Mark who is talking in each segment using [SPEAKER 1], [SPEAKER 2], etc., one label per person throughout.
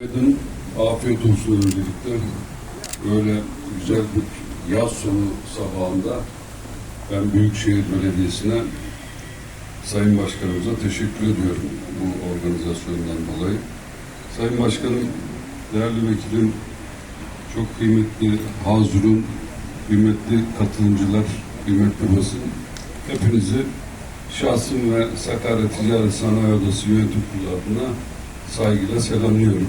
[SPEAKER 1] Günaydın, afiyet olsun öncelikle. Böyle güzel bir yaz sonu sabahında ben Büyükşehir Belediyesi'ne Sayın Başkanımıza teşekkür ediyorum bu organizasyondan dolayı. Sayın Başkanım, değerli vekilim, çok kıymetli Hazur'un, kıymetli katılımcılar, kıymetli basın, hepinizi şahsım ve Sakarya Ticaret Sanayi Odası Yönetim Kurulu adına saygıyla selamlıyorum.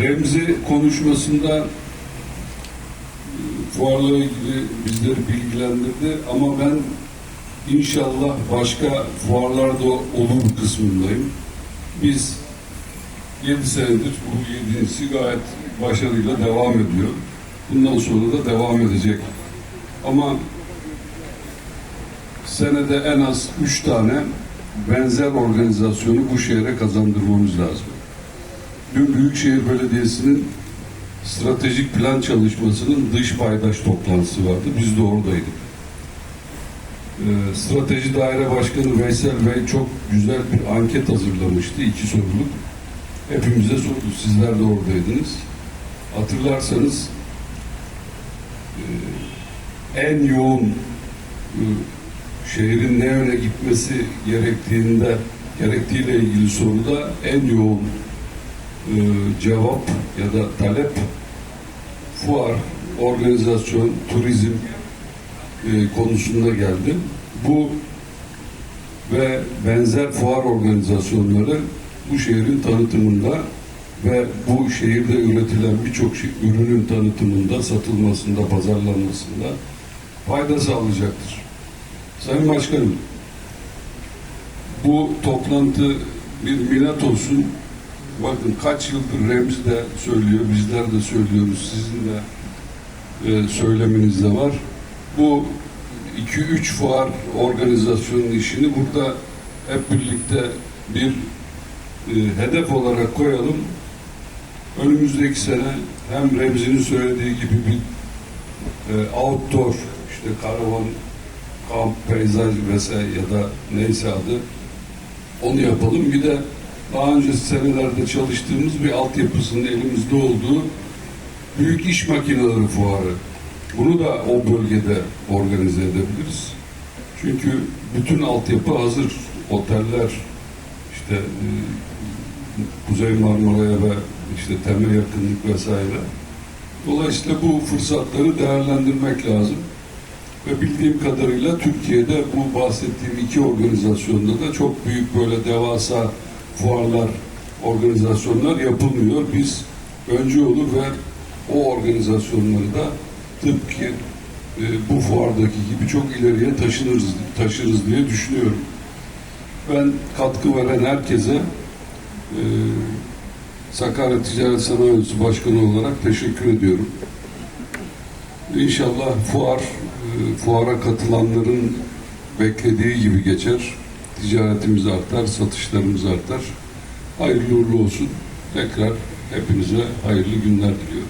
[SPEAKER 1] Remzi konuşmasında e, fuarla ilgili bizleri bilgilendirdi ama ben inşallah başka fuarlarda olur kısmındayım. Biz 7 senedir bu yedincisi gayet başarıyla devam ediyor. Bundan sonra da devam edecek. Ama senede en az üç tane benzer organizasyonu bu şehre kazandırmamız lazım. Dün Büyükşehir Belediyesi'nin stratejik plan çalışmasının dış paydaş toplantısı vardı. Biz de oradaydık. Ee, Strateji Daire Başkanı Veysel Bey çok güzel bir anket hazırlamıştı. iki soruluk. Hepimize sordu. Sizler de oradaydınız. Hatırlarsanız e, en yoğun e, şehrin ne yöne gitmesi gerektiğinde gerektiğiyle ilgili soruda en yoğun e, cevap ya da talep fuar, organizasyon, turizm e, konusunda geldi. Bu ve benzer fuar organizasyonları bu şehrin tanıtımında ve bu şehirde üretilen birçok şey, ürünün tanıtımında, satılmasında, pazarlanmasında fayda sağlayacaktır. Sayın Başkanım, bu toplantı bir minnet olsun. Bakın kaç yıldır Remzi de söylüyor, bizler de söylüyoruz, sizin de e, söyleminiz de var. Bu 2-3 fuar organizasyonun işini burada hep birlikte bir e, hedef olarak koyalım. Önümüzdeki sene hem Remzi'nin söylediği gibi bir e, outdoor işte karavan kamp, peyzaj vesaire ya da neyse adı onu yapalım. Bir de daha önce senelerde çalıştığımız bir altyapısının elimizde olduğu büyük iş makineleri fuarı. Bunu da o bölgede organize edebiliriz. Çünkü bütün altyapı hazır. Oteller, işte e, Kuzey Marmara'ya ve işte temel yakınlık vesaire. Dolayısıyla bu fırsatları değerlendirmek lazım. Ve bildiğim kadarıyla Türkiye'de bu bahsettiğim iki organizasyonda da çok büyük böyle devasa fuarlar, organizasyonlar yapılmıyor. Biz önce olur ve o organizasyonları da tıpkı e, bu fuardaki gibi çok ileriye taşınırız, taşırız diye düşünüyorum. Ben katkı veren herkese e, Sakarya Ticaret Sanayi Odası Başkanı olarak teşekkür ediyorum. İnşallah fuar, e, fuara katılanların beklediği gibi geçer. Ticaretimiz artar, satışlarımız artar. Hayırlı uğurlu olsun. Tekrar hepinize hayırlı günler diliyorum.